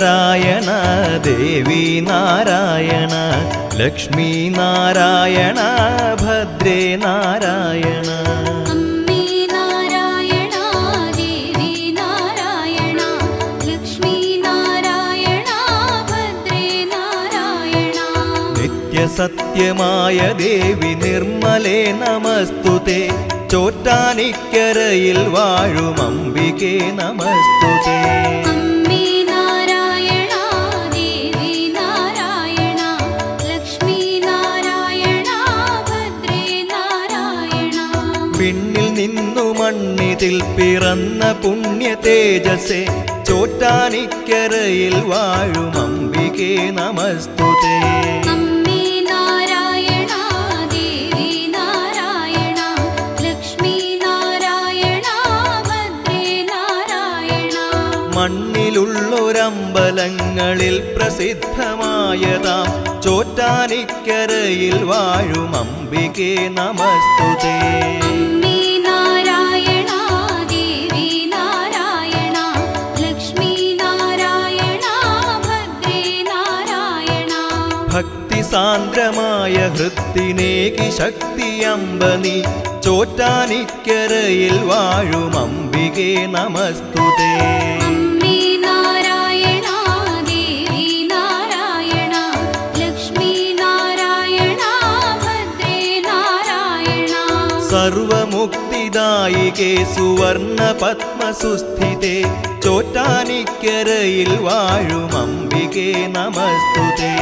നാരായണ ദേവി നാരായണ ലക്ഷ്മി നാരായണ ഭദ്രേ നാരായണ. സത്യമായ ദേവി നിർമ്മലേ നമസ്തുതേ ചോറ്റാനിക്കരയിൽ വാഴും അംബികേ നമസ്തുതേ. മണ്ണിതിൽ പിറന്ന പുണ്യ തേജസേ ചോറ്റാനിക്കരയിൽ വാഴും അംബികേ നമസ്തുതേ. മണ്ണിലുള്ളൊരമ്പലങ്ങളിൽ പ്രസിദ്ധമായതാം ചോറ്റാനിക്കരയിൽ വാഴും അംബികേ നമസ്തുതേ. സാന്ദ്രമായ ഹൃത്തിനേകി ശക്തി അമ്പനി ചോറ്റാനിക്കരയിൽ വാഴും അംബികേ നമസ്തുതേ. സർവമുക്തിദായികേ സുവർണ പത്മസുസ്ഥിതേ ചോറ്റാനിക്കരയിൽ വാഴും അംബികേ നമസ്തുതേ.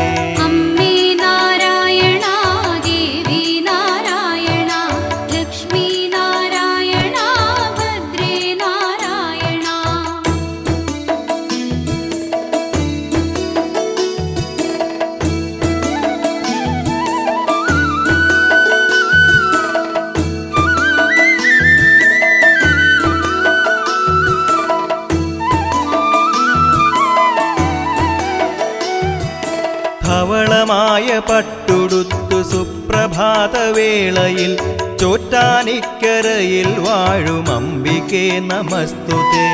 ധവളമായ പട്ടുടുത്തു സുപ്രഭാതവേളയിൽ ചോറ്റാനിക്കരയിൽ വാഴും അംബികേ നമസ്തുതേ.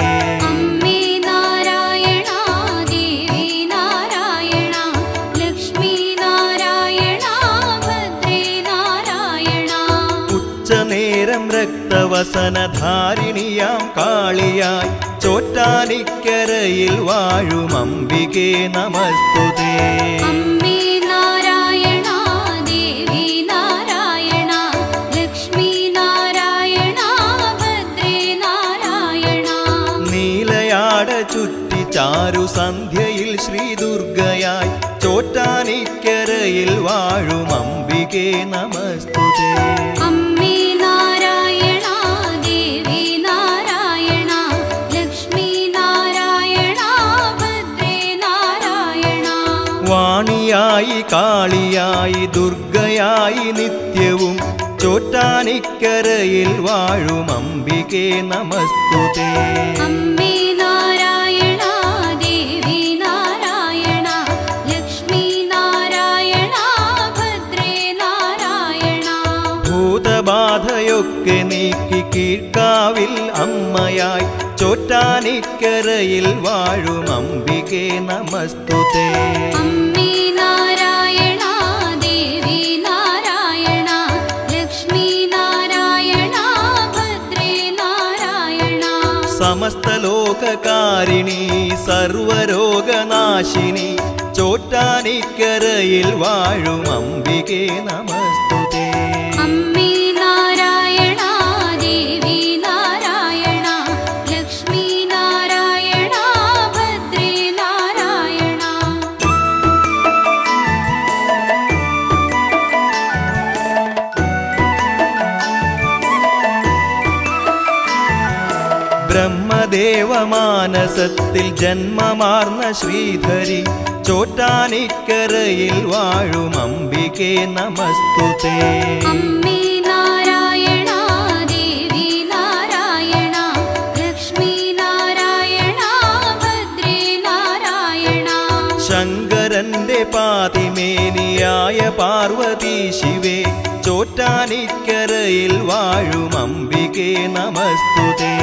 ഉച്ചനേരം രക്തവസനധാരിണിയാം കാളിയായി ചോറ്റാനിക്കരയിൽ വാഴും അംബികേ നമസ്തുതേ. ചുറ്റി ചാരു സന്ധ്യയിൽ ശ്രീ ദുർഗയായി ചോറ്റാനിക്കരയിൽ വാഴും അംബികേ നമസ്തുതേ. ായി നാരായണ ദേവി നാരായണ ലക്ഷ്മി നാരായണ ഭദ്രേ നാരായണ. വാണിയായി കാളിയായി ദുർഗയായി നിത്യവും ചോറ്റാനിക്കരയിൽ വാഴും അംബികേ നമസ്തുതേ. ഭൂതബാധയൊക്കെ നീക്കി കീഴ്ക്കാവിൽ അമ്മയായി ചോറ്റാനിക്കരയിൽ വാഴും അംബികേ നമസ്തുതേ. അമ്മേ നാരായണ ദേവി നാരായണ ലക്ഷ്മി നാരായണ ഭദ്രേ നാരായണ. സമസ്ത ലോകകാരിണി സർവരോഗനാശിനി ചോറ്റാനിക്കരയിൽ വാഴും അംബികേ നമസ്തുതേ ബ്രഹ്മദേവമാനസത്തിൽ ജന്മമാർന്ന ശ്രീധരി ചോറ്റാനിക്കരയിൽ വാഴും അംബികേ നമസ്തുതേ. ശങ്കരന്റെ പാതിമേനിയായ പാർവതി ശിവേ ചോറ്റാനിക്കരയിൽ വാഴും അംബികേ നമസ്തുതേ.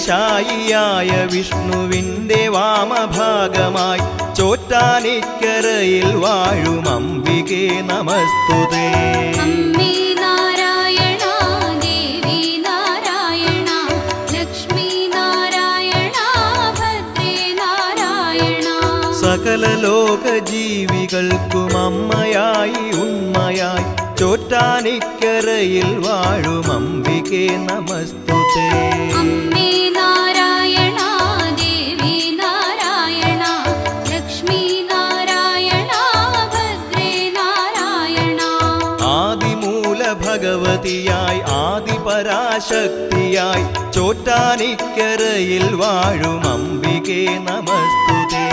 ശേഷശായിയായ വിഷ്ണുവിന്റെ വാമഭാഗമായി ചോറ്റാനിക്കരയിൽ വാഴും അംബികെ നമസ്തുതേ. സകല ലോക ജീവികൾക്കും അമ്മയായി ഉമ്മയായി ചോറ്റാനിക്കരയിൽ വാഴും അംബികെ നമസ്തുതേ. ആദിപരാശക്തിയായി ചോറ്റാനിക്കരയിൽ വാഴും അംബികേ നമസ്തുതേ.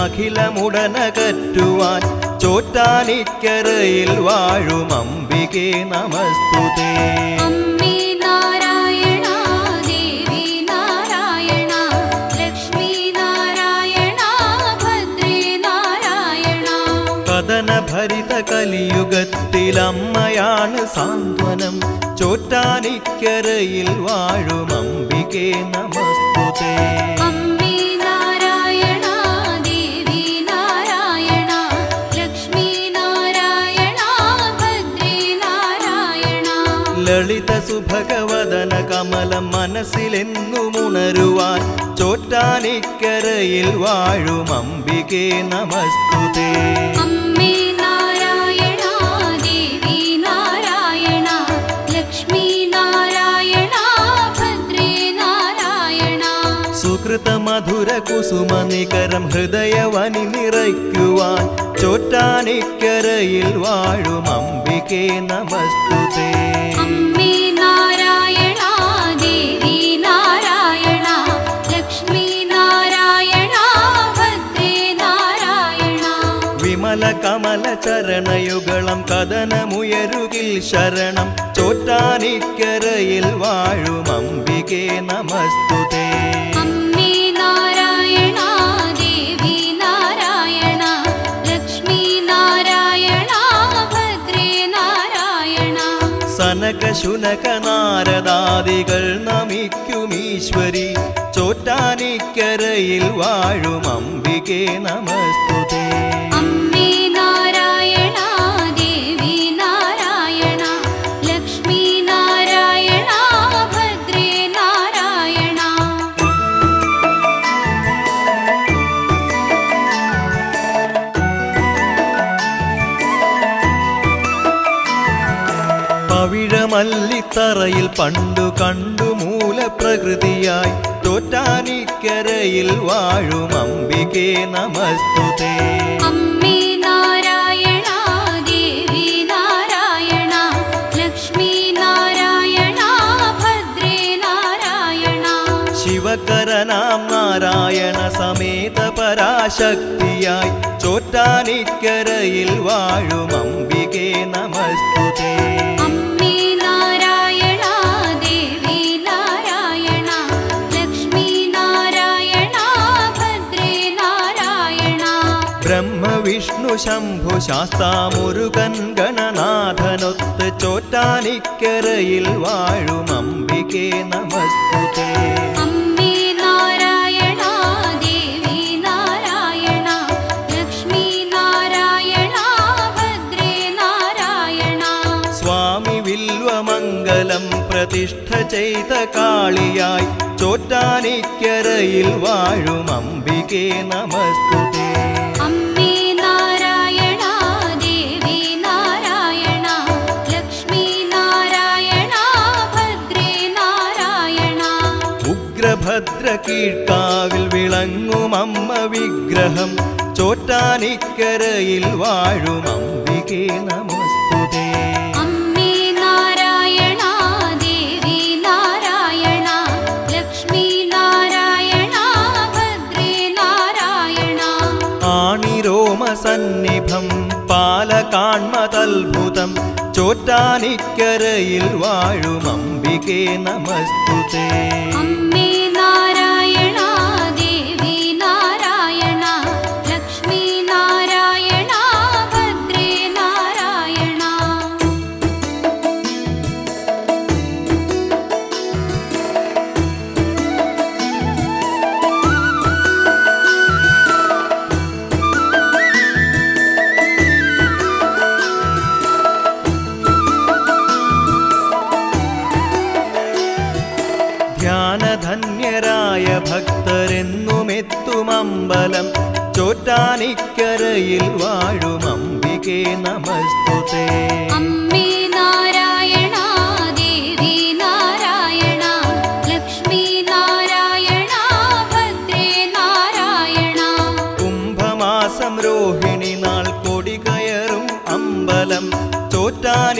ദുരിതമഖിലമുടനകറ്റുവാൻ ചോറ്റാനിക്കരയിൽ വാഴും അംബികേ നമസ്തുതേ. കഥനഭരിത കലിയുഗത്തിൽ അമ്മയാണ് സാന്ത്വനം. ചോറ്റാനിക്കരയിൽ വാഴും അംബികേ നമസ്തുതേ. സുഭഗവദന കമലം മനസ്സിലെന്നുമുണരുവാൻ ചോറ്റാനിക്കരയിൽ വാഴും അംബികേ നമസ്തുതേ. അമ്മേ നാരായണ ദേവി നാരായണ ലക്ഷ്മി നാരായണ ഭദ്രേ നാരായണ. സുകൃത മധുര കുസുമ നികരം ഹൃദയവനി നിറയ്ക്കുവാൻ ചോറ്റാനിക്കരയിൽ വാഴും അംബികേ നമസ്തുതേ ചരണയുഗളം കഥനമുയരുകിൽ ശരണം. ചോറ്റാനിക്കരയിൽ വാഴും അംബികേ നമസ്തുതേ. ശുനക നാരദാദികൾ നമിക്കുമീശ്വരി ചോറ്റാനിക്കരയിൽ വാഴും അംബികേ നമസ്തുതേ. പവിഴമല്ലിത്തറയിൽ പണ്ടു കണ്ടു മൂലപ്രകൃതിയായി തോറ്റാനിക്കരയിൽ വാഴും അംബികേ നമസ്തുതേ. അമ്മേ നാരായണ ദേവി നാരായണ ലക്ഷ്മി നാരായണ ഭദ്രേ നാരായണ. ശിവകരനാം നാരായണ സമേത പരാശക്തിയായി ചോറ്റാനിക്കരയിൽ വാഴും അംബികേ നമസ്തുതേ. ശംഭു ശാസ്താമുരുകൻ ഗണനാഥനൊത്ത് ചോറ്റാനിക്കരയിൽ വാഴും അംബികേ നമസ്തുതേ. പ്രതിഷ്ഠ ചെയ്ത കാളിയായി ചോറ്റാനിക്കരയിൽ വാഴും അംബികേ നമസ്തുതേ. കട കീഴ്ക്കാവിൽ വിളങ്ങും അമ്മ വിഗ്രഹം. ചോറ്റാനിക്കരയിൽ വാഴും അംബികേ നമസ്തുതേ. സന്നിഭം പാലകാൺമതത്ഭുതം ചോറ്റാനിക്കരയിൽ വാഴും അംബികേ നമസ്തുതേ.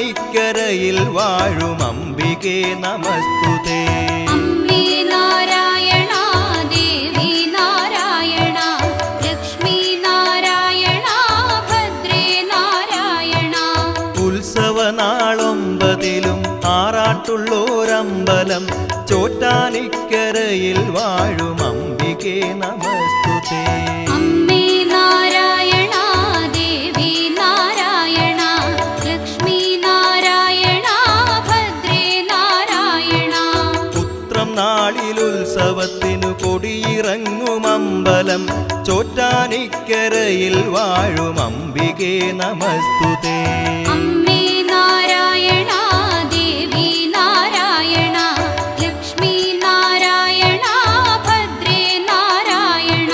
ചോറ്റാനിക്കരയിൽ വാഴും അംബികേ നമസ്തുതേ. അമ്മേ നാരായണ ദേവി നാരായണ ലക്ഷ്മി നാരായണ ഭദ്രേ നാരായണ ഉത്സവനാളൊമ്പതിലും ആറാട്ടുള്ളോരമ്പലം ചോറ്റാനിക്കരയിൽ വാഴും അംബികേ നമസ്തുതേ. അമ്പലം ചോറ്റാനിക്കരയിൽ വാഴും അംബികേ നമസ്തുതേ. അമ്മേ നാരായണ ദേവി നാരായണ ലക്ഷ്മി നാരായണ ഭദ്രേ നാരായണ.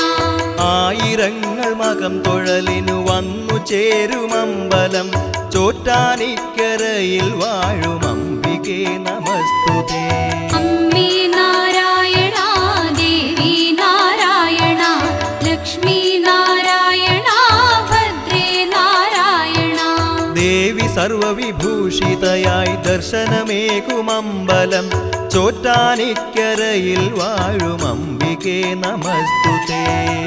ആയിരങ്ങൾ മകം തൊഴലിനു വന്നു ചേരുമമ്പലം ചോറ്റാനിക്കരയിൽ വാഴും അംബികേ നമസ്തുതേ. അമ്മേ സർവവിഭൂഷിതയായി ദർശനമേകുമമ്പലം. ചോറ്റാനിക്കരയിൽ വാഴും അംബികേ നമസ്തുതേ.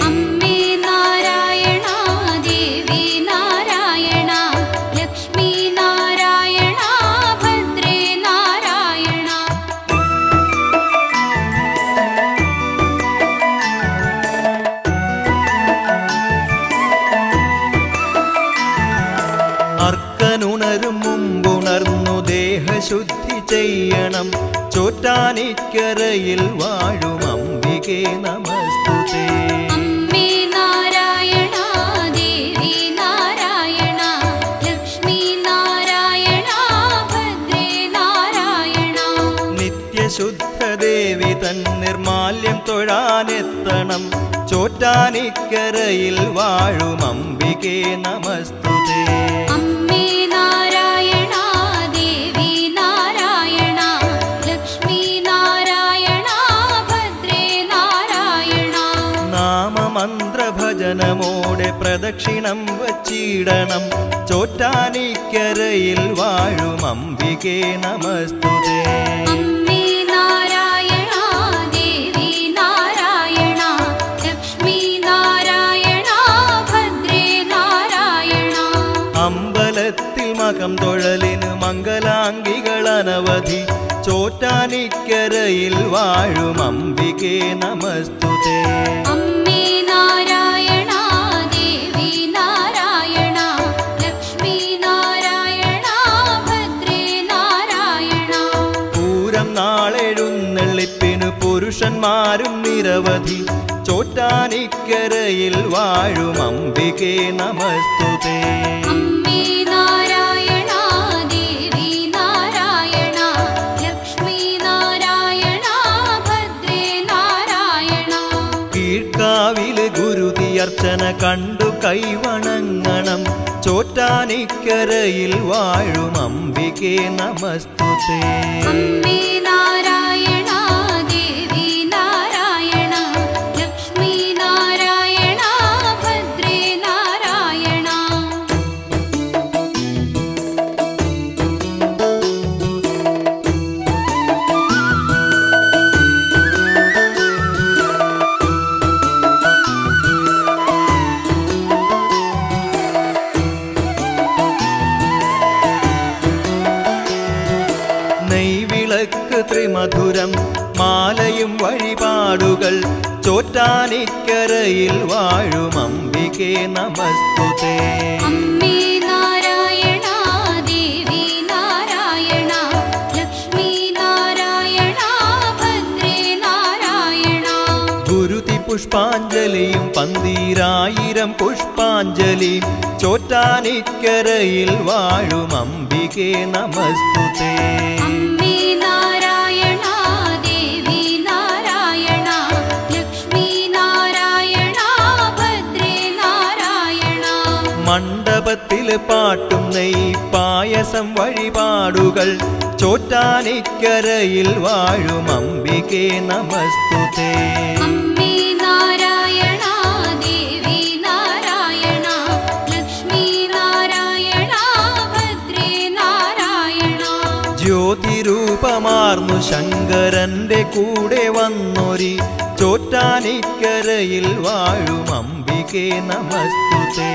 ചോറ്റാനിക്കരയിൽ വാഴും അംബികേ നമസ്തുതേ. അമ്മേ നാരായണ ദേവി നാരായണ ലക്ഷ്മി നാരായണ ഭദ്രേ നാരായണ. നിത്യശുദ്ധദേവി തൻ നിർമാല്യം തൊഴാനെത്തണം ചോറ്റാനിക്കരയിൽ വാഴും അംബികേ നമസ്തുതേ. പ്രദക്ഷിണം വച്ചിടണം. ചോറ്റാനിക്കരയിൽ വാഴും അംബികേ നമസ്തുതേ. അമ്പലത്തിൽ മകം തൊഴലിന് മംഗലാംഗികൾ അനവധി. ചോറ്റാനിക്കരയിൽ വാഴും അംബികേ നമസ്തുതേ. ചോറ്റാനിക്കരയിൽ വാഴും അംബികേ നമസ്തുതേ. ർച്ചന ഗുരുതിയർച്ചന കണ്ടു കൈവണങ്ങണം. ചോറ്റാനിക്കരയിൽ വാഴും അംബികേ നമസ്തുതേ. വഴിപാടുകൾ ചോറ്റാനിക്കരയിൽ വാഴും അംബികെ നമസ്തുതേ. പുഷ്പാഞ്ജലിയും പന്തീരായിരം പുഷ്പാഞ്ജലി ചോറ്റാനിക്കരയിൽ വാഴും അംബികെ നമസ്തുതേ. മണ്ഡപത്തിൽ പാട്ടും നെയ് പായസം വഴിപാടുകൾ. ചോറ്റാനിക്കരയിൽ വാഴും അമ്പികെ നമസ്തുതേ. ജ്യോതിരൂപമാർന്നു ശങ്കരന്റെ കൂടെ വന്നൊരി. ചോറ്റാനിക്കരയിൽ വാഴും അമ്പികെ നമസ്തുതേ.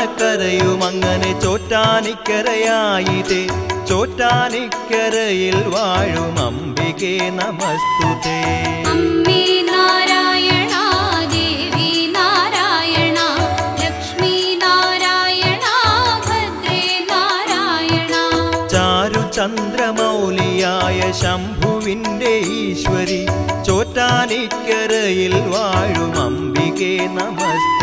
അങ്ങനെ ചോറ്റാനിക്കരയായിതേ. ചോറ്റാനിക്കരയിൽ വാഴും അംബികേ നമസ്തുതേ. അമ്മേ നാരായണ ദേവി നാരായണ ലക്ഷ്മി നാരായണ ഭദ്രേ നാരായണ. ചാരു ചന്ദ്രമൗലിയായ ശംഭുവിന്റെ ഈശ്വരി ചോറ്റാനിക്കരയിൽ വാഴും അംബികേ നമസ്തുതേ.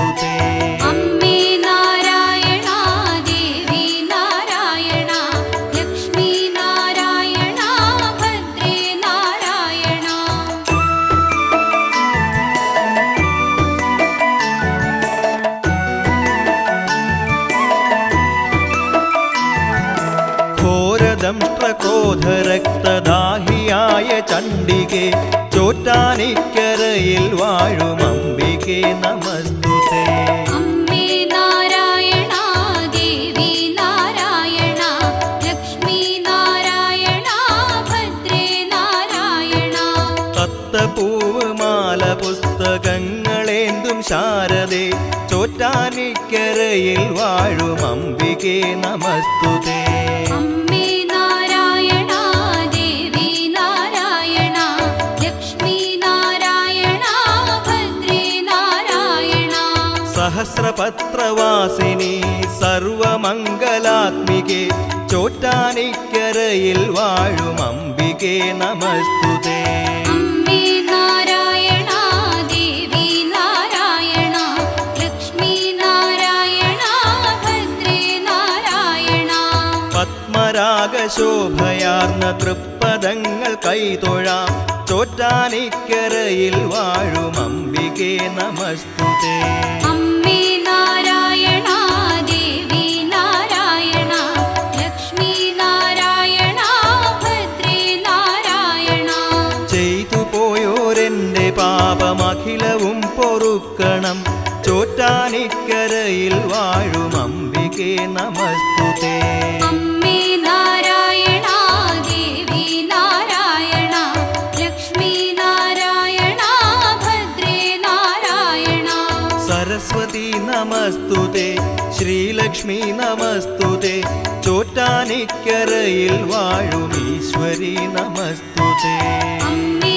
ചോറ്റാനിക്കരയിൽ വാഴും അംബികെ നമസ്തുതേ. പുസ്തകങ്ങളേന്തും ശാരദേ ചോറ്റാനിക്കരയിൽ വാഴും അംബികെ നമസ്തുതേ. സഹസ്രപത്രവാസിനി സർവമംഗലാത്മികെ ചോറ്റാനിക്കരയിൽ വാഴും അംബികെ നമസ്തുതേ. ശോഭയാർന്ന തൃപ്പദങ്ങൾ കൈതൊഴാം ചോറ്റാനിക്കരയിൽ വാഴും അംബികെ നമസ്തുതേ. നമസ്തുതേ. അമ്മേ നാരായണ ദേവി നാരായണ ലക്ഷ്മി നാരായണ ഭദ്രേ നാരായണ. സരസ്വതി നമസ്തുതേ ശ്രീലക്ഷ്മി നമസ്തുതേ ചോറ്റാനിക്കരയിൽ വാഴും ഈശ്വരി നമസ്തുതേ. അമ്മേ